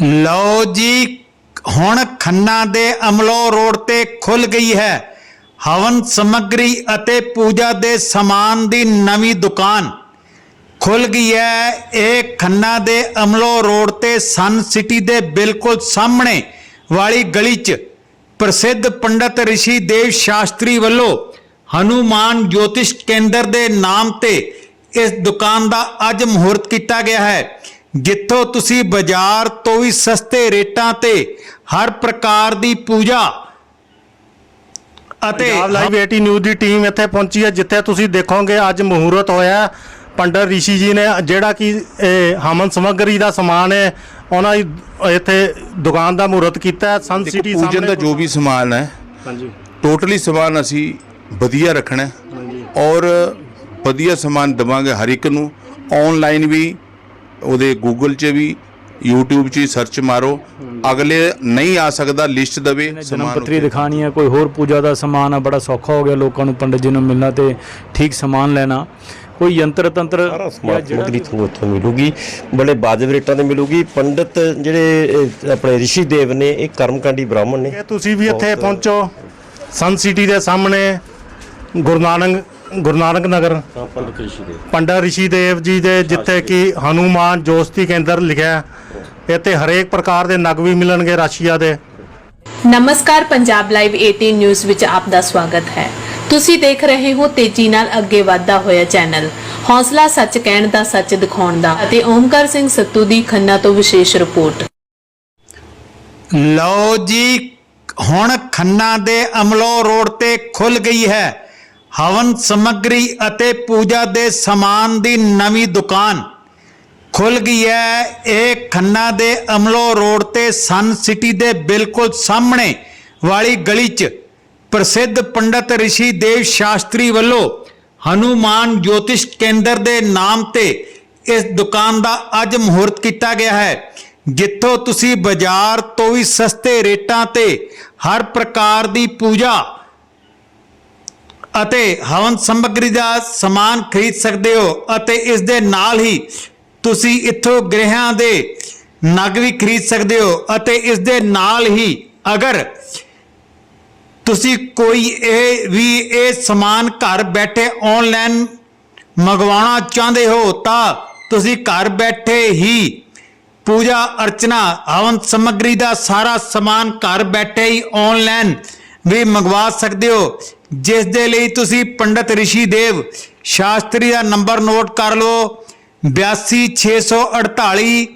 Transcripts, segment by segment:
ਲਓ ਜੀ, ਹੁਣ ਖੰਨਾ ਦੇ ਅਮਲੋ ਰੋਡ ਤੇ ਖੁੱਲ ਗਈ ਹੈ। ਹਵਨ ਸਮੱਗਰੀ ਅਤੇ ਪੂਜਾ ਦੇ ਸਮਾਨ ਦੀ ਨਵੀਂ ਦੁਕਾਨ। ਖੁੱਲ ਗਈ ਹੈ। ਇਹ ਖੰਨਾ ਦੇ ਅਮਲੋ ਰੋਡ ਤੇ ਸਨ ਸਿਟੀ ਦੇ ਬਿਲਕੁਲ ਸਾਹਮਣੇ ਵਾਲੀ ਗਲੀ 'ਚ। ਪ੍ਰਸਿੱਧ ਪੰਡਤ ਰਿਸ਼ੀ ਦੇਵ ਸ਼ਾਸਤਰੀ ਵੱਲੋਂ ਹਨੂਮਾਨ ਜੋਤਿਸ਼ ਕੇਂਦਰ ਦੇ ਨਾਮ ਤੇ ਇਸ ਦੁਕਾਨ ਦਾ ਅੱਜ ਮੁਹੂਰਤ ਕੀਤਾ ਗਿਆ ਹੈ। ਜਿੱਥੋਂ ਤੁਸੀਂ ਬਾਜ਼ਾਰ ਤੋਂ ਵੀ ਸਸਤੇ ਰੇਟਾਂ ਤੇ ਹਰ ਪ੍ਰਕਾਰ ਦੀ ਪੂਜਾ ਅਤੇ ਪੰਜਾਬ ਲਾਈਵ 80 ਨਿਊਜ਼ ਦੀ ਟੀਮ ਇੱਥੇ ਪਹੁੰਚੀ ਹੈ ਜਿੱਥੇ ਤੁਸੀਂ ਦੇਖੋਗੇ ਅੱਜ ਮਹੂਰਤ ਹੋਇਆ ਹੈ। ਪੰਡਤ ਰਿਸ਼ੀ ਜੀ ਨੇ ਜਿਹੜਾ ਕਿ ਇਹ ਹਮਨ ਸਮੱਗਰੀ ਦਾ ਸਮਾਨ ਹੈ ਉਹਨਾਂ ਦੀ ਇੱਥੇ ਦੁਕਾਨ ਦਾ ਮਹੂਰਤ ਕੀਤਾ ਹੈ। ਸਨ ਸਿਟੀ ਪੂਜਨ ਦਾ ਸਾਹਮਣੇ ਜੋ ਵੀ ਸਮਾਨ ਹੈ ਹਾਂਜੀ ਟੋਟਲੀ ਸਮਾਨ ਅਸੀਂ ਵਧੀਆ ਰੱਖਣਾ ਹੈ ਹਾਂਜੀ ਔਰ ਵਧੀਆ ਸਮਾਨ ਦਵਾਂਗੇ ਹਰ ਇੱਕ ਨੂੰ ਆਨਲਾਈਨ ਵੀ ਉਹਦੇ ਗੂਗਲ 'ਚ ਵੀ YouTube 'ਚ ਹੀ ਸਰਚ ਮਾਰੋ। ਅਗਲੇ ਨਹੀਂ ਆ ਸਕਦਾ ਲਿਸਟ ਦਵੇ ਜਨਮ ਸਮਾਨ ਪੱਤਰੀ। ਦਿਖਾਣੀ ਹੈ ਕੋਈ ਹੋਰ ਪੂਜਾ ਦਾ ਸਮਾਨ ਆ ਬੜਾ ਸੌਖਾ ਹੋ ਗਿਆ ਲੋਕਾਂ ਨੂੰ ਪੰਡਤ ਜੀ ਨੂੰ ਮਿਲਣਾ ਤੇ ਠੀਕ ਸਮਾਨ ਲੈਣਾ। ਕੋਈ ਯੰਤਰ ਤੰਤਰ ਸਮੱਗਰੀ ਤੁਹਾਨੂੰ ਇੱਥੋਂ ਮਿਲੂਗੀ ਬੜੇ ਵਾਜਬ ਰੇਟਾਂ ਤੇ ਮਿਲੂਗੀ। ਪੰਡਤ ਜਿਹੜੇ ਆਪਣੇ ਰਿਸ਼ੀ ਦੇਵ ਨੇ ਇਹ ਕਰਮਕਾਂਡੀ ਬ੍ਰਾਹਮਣ ਨੇ। ਤੁਸੀਂ ਵੀ ਇੱਥੇ ਪਹੁੰਚੋ ਸਨ ਸਿਟੀ ਦੇ ਸਾਹਮਣੇ ਗੁਰੂ ਨਾਨਕ ਗੁਰੂ ਨਾਨਕ ਨਗਰ। ਹਾਂ ਪੰਡਤ ਰਿਸ਼ੀ ਦੇਵ ਪੰਡਤ ਰਿਸ਼ੀ ਦੇਵ ਜੀ ਦੇ ਜਿੱਥੇ ਕਿ ਹਨੂਮਾਨ ਜੋਸ਼ਤੀ ਕੇਂਦਰ ਲਿਖਿਆ ਹੈ। ਇੱਥੇ ਹਰੇਕ ਪ੍ਰਕਾਰ ਦੇ ਨਗ ਵੀ ਮਿਲਣਗੇ ਰਾਸ਼ੀਆ ਦੇ। ਨਮਸਕਾਰ ਪੰਜਾਬ ਲਾਈਵ 18 ਨਿਊਜ਼ ਵਿੱਚ ਆਪ ਦਾ ਸਵਾਗਤ ਹੈ। ਤੁਸੀਂ ਦੇਖ ਰਹੇ ਹੋ ਤੇਜ਼ੀ ਨਾਲ ਅੱਗੇ ਵਧਦਾ ਹੋਇਆ ਚੈਨਲ। ਹੌਸਲਾ ਸੱਚ ਕਹਿਣ ਦਾ ਸੱਚ ਦਿਖਾਉਣ ਦਾ ਅਤੇ ਓਮਕਾਰ ਸਿੰਘ ਸੱਤੂ ਦੀ ਖੰਨਾ ਤੋਂ ਵਿਸ਼ੇਸ਼ ਰਿਪੋਰਟ। ਲਓ ਜੀ ਹੁਣ ਖੰਨਾ ਦੇ ਅਮਲੋ ਰੋਡ ਤੇ ਖੁੱਲ ਗਈ ਹੈ। ਹਵਨ ਸਮੱਗਰੀ ਅਤੇ ਪੂਜਾ ਦੇ ਸਮਾਨ ਦੀ ਨਵੀਂ ਦੁਕਾਨ ਖੁੱਲ ਗਈ ਹੈ ਇਹ ਖੰਨਾ ਦੇ ਅਮਲੋ ਰੋਡ ਤੇ ਸਨ ਸਿਟੀ ਦੇ ਬਿਲਕੁਲ ਸਾਹਮਣੇ ਵਾਲੀ ਗਲੀ 'ਚ ਪ੍ਰਸਿੱਧ ਪੰਡਤ ਰਿਸ਼ੀ ਦੇਵ ਸ਼ਾਸਤਰੀ ਵੱਲੋਂ ਹਨੂਮਾਨ ਜੋਤਿਸ਼ ਕੇਂਦਰ ਦੇ ਨਾਮ ਤੇ ਇਸ ਦੁਕਾਨ ਦਾ ਅੱਜ ਮੁਹੂਰਤ ਕੀਤਾ ਗਿਆ ਹੈ। ਜਿੱਥੋਂ ਤੁਸੀਂ ਬਾਜ਼ਾਰ ਤੋਂ ਵੀ ਸਸਤੇ ਰੇਟਾਂ ਤੇ ਹਰ ਪ੍ਰਕਾਰ ਦੀ ਪੂਜਾ ਅਤੇ ਹਵਨ ਸਮੱਗਰੀ ਦਾ ਸਮਾਨ ਖਰੀਦ ਸਕਦੇ ਹੋ ਅਤੇ ਇਸ ਦੇ ਨਾਲ ਹੀ ਤੁਸੀਂ ਇੱਥੋਂ ਗ੍ਰਹਿਆਂ ਦੇ ਨਗ ਵੀ ਖਰੀਦ ਸਕਦੇ ਹੋ ਅਤੇ ਇਸ ਦੇ ਨਾਲ ਹੀ ਅਗਰ ਤੁਸੀਂ ਕੋਈ ਇਹ ਵੀ ਇਹ ਸਮਾਨ ਘਰ ਬੈਠੇ ਆਨਲਾਈਨ ਮੰਗਵਾਉਣਾ ਚਾਹੁੰਦੇ ਹੋ ਤਾਂ ਤੁਸੀਂ ਘਰ ਬੈਠੇ ਹੀ ਪੂਜਾ, ਅਰਚਨਾ, ਹਵਨ ਸਮੱਗਰੀ ਦਾ ਸਾਰਾ ਸਮਾਨ ਘਰ ਬੈਠੇ ਹੀ ਆਨਲਾਈਨ ਵੀ ਮੰਗਵਾ ਸਕਦੇ ਹੋ। ਜਿਸ ਦੇ ਲਈ ਤੁਸੀਂ ਪੰਡਤ ਰਿਸ਼ੀ ਦੇਵ ਸ਼ਾਸਤਰੀ ਦਾ ਨੰਬਰ ਨੋਟ ਕਰ ਲਓ। 82648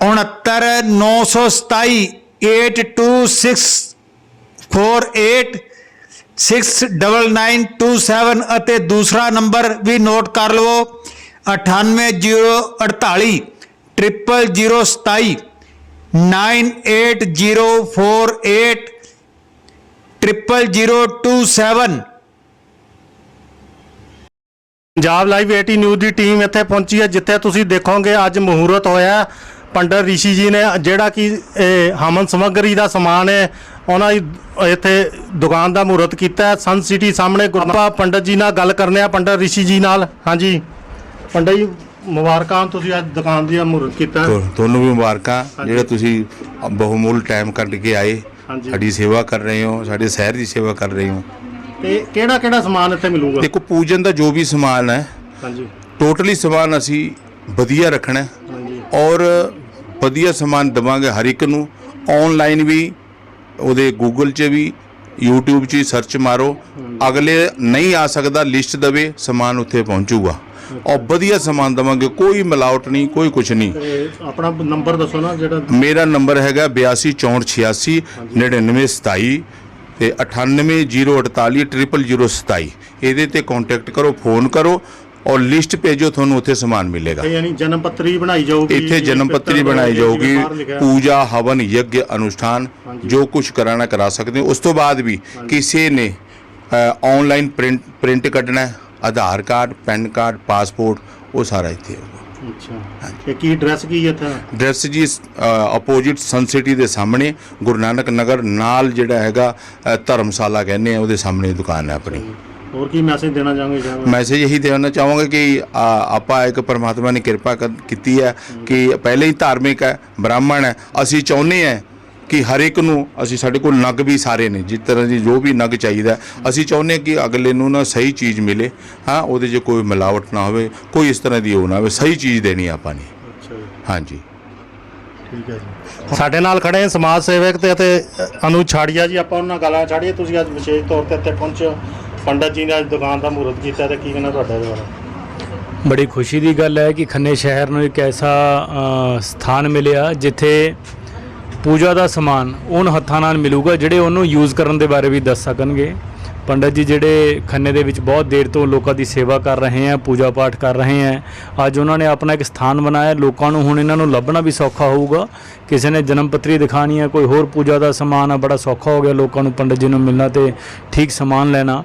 69927 8264 69927 ਅਤੇ ਦੂਸਰਾ ਨੰਬਰ ਵੀ ਨੋਟ ਕਰ ਲਵੋ 98048 0027 98048 0027 ਪੰਜਾਬ ਲਾਈਵ 80 ਨਿਊਜ਼ ਦੀ ਟੀਮ ਇੱਥੇ ਪਹੁੰਚੀ ਹੈ ਜਿੱਥੇ ਤੁਸੀਂ ਦੇਖੋਗੇ ਅੱਜ ਮਹੂਰਤ ਹੋਇਆ। ਪੰਡਤ ਰਿਸ਼ੀ ਜੀ ਨੇ ਜਿਹੜਾ ਕਿ ਇਹ ਹਮਨ ਸਮੱਗਰੀ ਦਾ ਸਮਾਨ ਹੈ ਉਹਨਾਂ ਦੀ ਇੱਥੇ ਦੁਕਾਨ ਦਾ ਮਹੂਰਤ ਕੀਤਾ ਹੈ। ਸਨ ਸਿਟੀ ਸਾਹਮਣੇ ਗੁਰੂ- ਆਪਾਂ ਪੰਡਤ ਜੀ ਨਾਲ ਗੱਲ ਕਰਨੇ ਆ ਪੰਡਤ ਰਿਸ਼ੀ ਜੀ ਨਾਲ। ਹਾਂਜੀ। ਪੰਡਤ ਜੀ ਮੁਬਾਰਕਾਂ ਤੁਸੀਂ ਅੱਜ ਦੁਕਾਨ ਦੀ ਮਹੂਰਤ ਕੀਤਾ ਤੁਹਾਨੂੰ ਵੀ ਮੁਬਾਰਕਾਂ ਜਿਹੜੇ ਤੁਸੀਂ ਬਹੁਮੂਲ ਟਾਈਮ ਕੱਢ ਕੇ ਆਏ। ਹਾਂਜੀ। ਸਾਡੀ ਸੇਵਾ ਕਰ ਰਹੇ ਹੋ ਸਾਡੇ ਸ਼ਹਿਰ ਦੀ ਸੇਵਾ ਕਰ ਰਹੇ ਹੋ। ਤੇ ਕਿਹੜਾ ਕਿਹੜਾ ਸਮਾਨ ਇੱਥੇ ਮਿਲੂਗਾ? ਦੇਖੋ ਪੂਜਨ ਦਾ ਜੋ ਵੀ ਸਮਾਨ ਹੈ ਹਾਂਜੀ। ਟੋਟਲੀ ਸਮਾਨ ਅਸੀਂ ਵਧੀਆ ਰੱਖਣਾ ਹੈ ਹਾਂਜੀ। ਔਰ ਵਧੀਆ ਸਮਾਨ ਦਵਾਂਗੇ ਹਰ ਇੱਕ ਨੂੰ। ਆਨਲਾਈਨ ਵੀ ਉਹਦੇ ਗੂਗਲ 'ਚ ਵੀ YouTube 'ਚ ਸਰਚ ਮਾਰੋ। ਅਗਲੇ ਨਹੀਂ ਆ ਸਕਦਾ ਲਿਸਟ ਦਵੇ ਸਮਾਨ ਉੱਥੇ ਪਹੁੰਚੂਗਾ। ਔਰ ਵਧੀਆ ਸਮਾਨ ਦਵਾਂਗੇ ਕੋਈ ਮਿਲਾਵਟ ਨਹੀਂ ਕੋਈ ਕੁਝ ਨਹੀਂ। ਤੇ ਆਪਣਾ ਨੰਬਰ ਦੱਸੋ ਨਾ ਜਿਹੜਾ ਮੇਰਾ ਨੰਬਰ ਹੈਗਾ 826486 9927 ਤੇ 98048027 ਇਹਦੇ ਤੇ ਕੰਟੈਕਟ ਕਰੋ ਫੋਨ ਕਰੋ ਔਰ ਲਿਸਟ ਭੇਜੋ ਤੁਹਾਨੂੰ ਉੱਥੇ ਸਮਾਨ ਮਿਲੇਗਾ। ਯਾਨੀ ਜਨਮ ਪੱਤਰੀ ਬਣਾਈ ਜਾਊਗੀ ਇੱਥੇ ਜਨਮ ਪੱਤਰੀ ਬਣਾਈ ਜਾਊਗੀ। ਪੂਜਾ ਹਵਨ ਯੱਗ ਅਨੁਸ਼ਠਾਨ ਜੋ ਕੁਝ ਕਰਾਣਾ ਕਰਾ ਸਕਦੇ ਹੋ। ਉਸ ਤੋਂ ਬਾਅਦ ਵੀ ਕਿਸੇ ਨੇ ਆਨਲਾਈਨ ਪ੍ਰਿੰਟ ਪ੍ਰਿੰਟ ਕੱਢਣਾ Aadhaar card PAN card passport ਉਹ ਸਾਰਾ ਇੱਥੇ ਹੋਊਗਾ। ਅੱਛਾ। ਤੇ ਕੀ ਐਡਰੈਸ ਕੀ ਹੈ ਇੱਥੇ? ਡਰੈਸ ਜੀ ਆਪੋਜੀਟ ਸਨ ਸਿਟੀ ਦੇ ਸਾਹਮਣੇ ਗੁਰੂ ਨਾਨਕ ਨਗਰ ਨਾਲ ਜਿਹੜਾ ਹੈਗਾ ਅ, ਧਰਮਸ਼ਾਲਾ ਕਹਿੰਦੇ ਆ ਉਹਦੇ ਸਾਹਮਣੇ ਦੁਕਾਨ ਹੈ ਆਪਣੀ। ਹੋਰ ਕੀ ਮੈਸੇਜ ਦੇਣਾ ਚਾਹੋਗੇ ਜੀ ਮੈਸੇਜ ਇਹੀ ਦੇਣਾ ਚਾਹਾਂਗੇ ਕਿ ਆ, ਆਪਾਂ ਇੱਕ ਪਰਮਾਤਮਾ ਨੇ ਕਿਰਪਾ ਕਰ- ਕੀਤੀ ਹੈ। ਕਿ ਪਹਿਲੇ ਹੀ ਧਾਰਮਿਕ ਹੈ ਬ੍ਰਾਹਮਣ ਹੈ ਅਸੀਂ ਚਾਹੁੰਦੇ ਹਾਂ ਕਿ ਹਰ ਇੱਕ ਨੂੰ ਅਸੀਂ ਸਾਡੇ ਕੋਲ ਨਗ ਵੀ ਸਾਰੇ ਨੇ ਜਿਸ ਤਰ੍ਹਾਂ ਦੀ ਜੋ ਵੀ ਨਗ ਚਾਹੀਦਾ ਅਸੀਂ ਚਾਹੁੰਦੇ ਹਾਂ ਕਿ ਅਗਲੇ ਨੂੰ ਨਾ ਸਹੀ ਚੀਜ਼ ਮਿਲੇ ਹਾਂ ਉਹਦੇ 'ਚ ਕੋਈ ਮਿਲਾਵਟ ਨਾ ਹੋਵੇ ਕੋਈ ਇਸ ਤਰ੍ਹਾਂ ਦੀ ਉਹ ਨਾ ਹੋਵੇ ਸਹੀ ਚੀਜ਼ ਦੇਣੀ ਆਪਾਂ ਨੇ। ਹਾਂਜੀ। ਠੀਕ ਹੈ ਜੀ। ਸਾਡੇ ਨਾਲ ਖੜੇ ਹਨ ਸਮਾਜ ਸੇਵਕ ਤੇ ਅਤੇ ਅਨੂ ਛਾੜੀਆ ਜੀ ਆਪਾਂ ਉਹਨਾਂ ਨਾਲ ਗੱਲਾਂ ਛਾੜੀਏ ਤੁਸੀਂ ਅੱਜ ਵਿਸ਼ੇਸ਼ ਤੌਰ ਤੇ ਇੱਥੇ ਪਹੁੰਚੇ ਪੰਡਤ ਜੀ ਨੇ ਅੱਜ ਦੁਕਾਨ ਦਾ ਮਹੂਰਤ ਕੀਤਾ ਤੇ ਕੀ ਕਹਿਣਾ ਤੁਹਾਡਾ ਇਹਦੇ ਬਾਰੇ? ਬੜੀ ਖੁਸ਼ੀ ਦੀ ਗੱਲ ਹੈ ਕਿ ਖੰਨੇ ਸ਼ਹਿਰ ਨੂੰ ਇੱਕ ਐਸਾ ਸਥਾਨ ਮਿਲਿਆ ਜਿੱਥੇ ਪੂਜਾ ਦਾ ਸਮਾਨ ਉਹਨ ਹੱਥਾਂ ਨਾਲ ਮਿਲੂਗਾ, ਜਿਹੜੇ ਉਹਨੂੰ ਯੂਜ਼ ਕਰਨ ਦੇ ਬਾਰੇ ਵੀ ਦੱਸ ਸਕਣਗੇ। ਪੰਡਤ ਜੀ, ਜਿਹੜੇ ਖੰਨੇ ਦੇ ਵਿੱਚ ਬਹੁਤ ਦੇਰ ਤੋਂ ਲੋਕਾਂ ਦੀ ਸੇਵਾ ਕਰ ਰਹੇ ਹੈ ਪੂਜਾ ਪਾਠ ਕਰ ਰਹੇ ਹੈ ਅੱਜ ਉਹਨਾਂ ਨੇ ਆਪਣਾ ਇੱਕ ਸਥਾਨ ਬਣਾਇਆ। ਲੋਕਾਂ ਨੂੰ ਹੁਣ ਇਹਨਾਂ ਨੂੰ ਲੱਭਣਾ ਵੀ ਸੌਖਾ ਹੋਊਗਾ। ਕਿਸੇ ਨੇ ਜਨਮ ਪੱਤਰੀ ਦਿਖਾਣੀ ਹੈ ਕੋਈ ਹੋਰ ਪੂਜਾ ਦਾ ਸਮਾਨ ਆ, ਬੜਾ ਸੌਖਾ ਹੋ ਗਿਆ ਲੋਕਾਂ ਨੂੰ ਪੰਡਤ ਜੀ ਨੂੰ ਮਿਲਣਾ ਤੇ ਠੀਕ ਸਮਾਨ ਲੈਣਾ।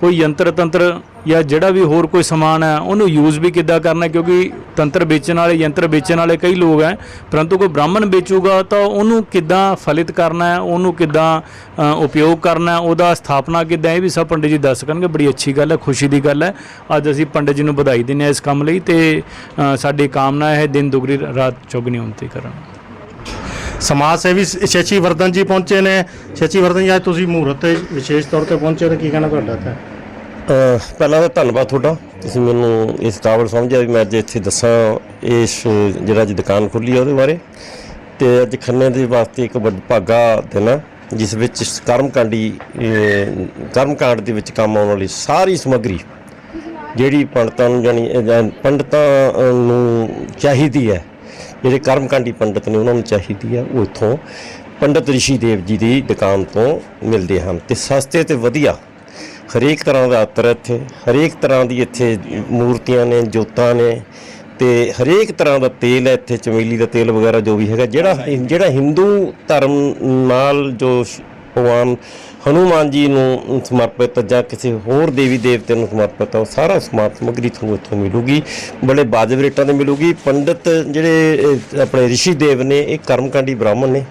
ਕੋਈ ਯੰਤਰ ਤੰਤਰ ਜਾਂ ਜਿਹੜਾ ਵੀ ਹੋਰ ਕੋਈ ਸਮਾਨ ਹੈ, ਉਹਨੂੰ ਯੂਜ਼ ਵੀ ਕਿੱਦਾਂ ਕਰਨਾ ਕਿਉਂਕਿ ਤੰਤਰ ਵੇਚਣ ਵਾਲੇ, ਯੰਤਰ ਵੇਚਣ ਵਾਲੇ ਕਈ ਲੋਕ ਹੈ, ਪਰੰਤੂ ਕੋਈ ਬ੍ਰਾਹਮਣ ਵੇਚੂਗਾ ਤਾਂ ਉਹਨੂੰ ਕਿੱਦਾਂ ਫਲਿਤ ਕਰਨਾ ਹੈ? ਉਹਨੂੰ ਕਿੱਦਾਂ ਉਪਯੋਗ ਕਰਨਾ ਹੈ? ਉਹਦਾ ਸਥਾਪਨਾ ਕਿੱਦਾਂ? ਇਹ ਵੀ ਸਭ ਪੰਡਿਤ ਜੀ ਦੱਸ ਕਰਨਗੇ। ਬੜੀ ਅੱਛੀ ਗੱਲ ਹੈ, ਖੁਸ਼ੀ ਦੀ ਗੱਲ ਹੈ। ਅੱਜ ਅਸੀਂ ਪੰਡਿਤ ਜੀ ਨੂੰ ਵਧਾਈ ਦਿੰਦੇ ਹਾਂ ਇਸ ਕੰਮ ਲਈ ਤੇ ਸਾਡੀ ਕਾਮਨਾ ਹੈ, ਦਿਨ ਦੁਗਰੀ ਰਾਤ ਚੌਗਣੀ ਉਨਤੀ ਕਰਨ। ਸਮਾਜ ਸੇਵੀ ਸ਼ਚੀ ਵਰਧਨ ਜੀ ਪਹੁੰਚੇ ਨੇ। ਸ਼ਚੀ ਵਰਧਨ ਜੀ, ਅੱਜ ਤੁਸੀਂ ਮਹੂਰਤ ਤੇ ਵਿਸ਼ੇਸ਼ ਤੌਰ ਤੇ ਪਹੁੰਚੇ ਤੇ ਕੀ ਕਹਿਣਾ ਤੁਹਾਡਾ ਇੱਥੇ? ਪਹਿਲਾਂ ਤਾਂ ਧੰਨਵਾਦ ਤੁਹਾਡਾ। ਤੁਸੀਂ ਮੈਨੂੰ ਇਸ ਕਾਬਲ ਸਮਝਿਆ ਵੀ ਮੈਂ ਅੱਜ ਇੱਥੇ ਦੱਸਾਂ ਇਸ ਜਿਹੜਾ ਅੱਜ ਦੁਕਾਨ ਖੁੱਲੀ ਆ ਉਹਦੇ ਬਾਰੇ। ਤੇ ਅੱਜ ਖੰਨੇ ਦੇ ਵਾਸਤੇ ਇੱਕ ਵੱਡਾ ਭਾਗਾ ਦਿਨ ਹੈ ਜਿਸ ਵਿੱਚ ਕਰਮਕਾਂਡੀ ਅਹ, ਕਰਮਕਾਂਡ ਦੇ ਵਿੱਚ ਕੰਮ ਆਉਣ ਵਾਲੀ ਸਾਰੀ ਸਮੱਗਰੀ ਜਿਹੜੀ ਪੰਡਤਾਂ ਨੂੰ ਜਾਨੀ ਇਹ ਪੰਡਤਾਂ ਨੂੰ ਚਾਹੀਦੀ ਹੈ ਜਿਹੜੇ ਕਰਮਕਾਂਡੀ ਪੰਡਤ ਨੇ ਉਹਨਾਂ ਨੂੰ ਚਾਹੀਦੀ ਹੈ ਉਹ ਇੱਥੋਂ ਪੰਡਤ ਰਿਸ਼ੀ ਦੇਵ ਜੀ ਦੀ ਦੁਕਾਨ ਤੋਂ ਮਿਲਦੇ ਹਨ। ਤੇ ਸਸਤੇ ਤੇ ਵਧੀਆ ਹਰੇਕ ਤਰ੍ਹਾਂ ਦਾ ਅਤਰ ਹੈ ਇੱਥੇ ਹਰੇਕ ਤਰ੍ਹਾਂ ਦੀ ਇੱਥੇ ਮੂਰਤੀਆਂ ਨੇ ਜੋਤਾਂ ਨੇ ਤੇ ਹਰੇਕ ਤਰ੍ਹਾਂ ਦਾ ਤੇਲ ਹੈ ਇੱਥੇ ਚਮੇਲੀ ਦਾ ਤੇਲ ਵਗੈਰਾ ਜੋ ਵੀ ਹੈਗਾ ਜਿਹੜਾ ਜਿਹੜਾ ਹਿੰਦੂ ਧਰਮ ਨਾਲ ਜੋ ਭਗਵਾਨ ਹਨੂਮਾਨ ਜੀ ਨੂੰ ਸਮਰਪਿਤ ਜਾਂ ਕਿਸੇ ਹੋਰ ਦੇਵੀ ਦੇਵਤੇ ਨੂੰ ਸਮਰਪਿਤ ਆ, ਉਹ ਸਾਰਾ ਸਮਾਨ ਸਮੱਗਰੀ ਤੁਹਾਨੂੰ ਇੱਥੋਂ ਮਿਲੂਗੀ ਬੜੇ ਬਾਜਬ ਰੇਟਾਂ ਤੇ ਮਿਲੂਗੀ ਪੰਡਤ ਜਿਹੜੇ ਆਪਣੇ ਰਿਸ਼ੀ ਦੇਵ ਨੇ ਇਹ ਕਰਮਕਾਂਡੀ ਬ੍ਰਾਹਮਣ ਨੇ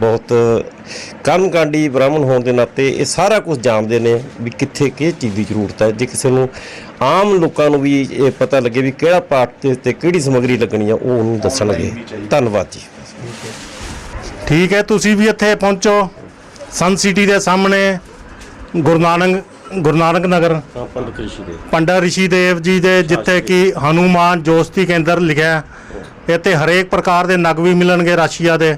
ਬਹੁਤ ਕਰਮਕਾਂਡੀ ਬ੍ਰਾਹਮਣ ਹੋਣ ਦੇ ਨਾਤੇ ਇਹ ਸਾਰਾ ਕੁਝ ਜਾਣਦੇ ਨੇ ਵੀ ਕਿੱਥੇ ਕਿਹ ਚੀਜ਼ ਦੀ ਜ਼ਰੂਰਤ ਹੈ। ਜੇ ਕਿਸੇ ਨੂੰ ਆਮ ਲੋਕਾਂ ਨੂੰ ਵੀ ਇਹ ਪਤਾ ਲੱਗੇ ਵੀ ਕਿਹੜਾ ਪਾਠ ਤੇ ਤੇ ਕਿਹੜੀ ਸਮੱਗਰੀ ਲੱਗਣੀ ਆ ਉਹ ਉਹਨੂੰ ਦੱਸਣਗੇ ਧੰਨਵਾਦ ਜੀ। ਠੀਕ ਹੈ ਤੁਸੀਂ ਵੀ ਇੱਥੇ ਪਹੁੰਚੋ। ਸਨ ਸਿਟੀ ਦੇ ਸਾਹਮਣੇ ਗੁਰੂ ਨਾਨਕ ਗੁਰੂ ਨਾਨਕ ਨਗਰ। ਪੰਡਤ ਰਿਸ਼ੀ ਪੰਡਾ ਰਿਸ਼ੀ ਦੇਵ ਜੀ ਦੇ ਜਿੱਥੇ ਕਿ ਹਨੂਮਾਨ ਜੋਸਤੀ ਕੇਂਦਰ ਲਿਖਿਆ ਹੈ। ਇੱਥੇ ਹਰੇਕ ਪ੍ਰਕਾਰ ਦੇ ਨਗ ਵੀ ਮਿਲਣਗੇ ਰਾਸ਼ੀਆ ਦੇ।